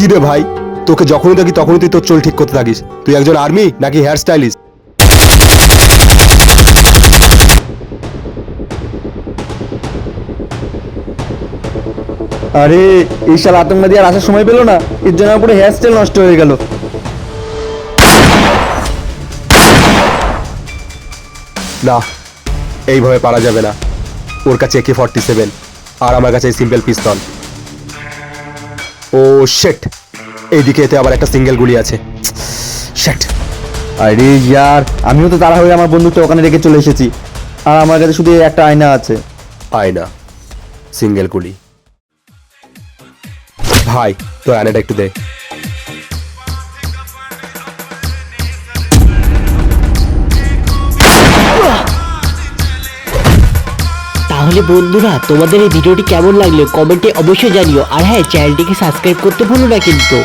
কি রে ভাই? তোকে যখনই দেখি তখনই তুই তোর চুল ঠিক করতে থাকিস। তুই একজন আর্মি নাকি হেয়ার স্টাইলিস্ট আরে এই সাল আতঙ্কবাদী আর আসার সময় পেল না। এর জন্য পুরো হেয়ার স্টাইল নষ্ট হয়ে গেল। না এইভাবে পারা যাবে না। ওর কাছে একে ফর্টি সেভেন আর আমার কাছে সিম্পল পিস্তল ও শেট এইদিকে এতে আবার একটা সিঙ্গেল গুলি আছে। শেট আরে ইয়ার, আমিও তো তারা হয়ে আমার বন্ধুটা ওখানে রেখে চলে এসেছি। আর আমার কাছে শুধু একটা আয়না আছে। আয়না? সিঙ্গেল গুলি। ভাই তো আয়নাটা একটু দে। তাহলে বন্ধুরা, তোমাদের এই ভিডিওটি কেমন লাগল? কমেন্টে অবশ্যই জানিও। আর হ্যাঁ চ্যানেলটিকে সাবস্ক্রাইব করতে ভুলো না কিন্তু।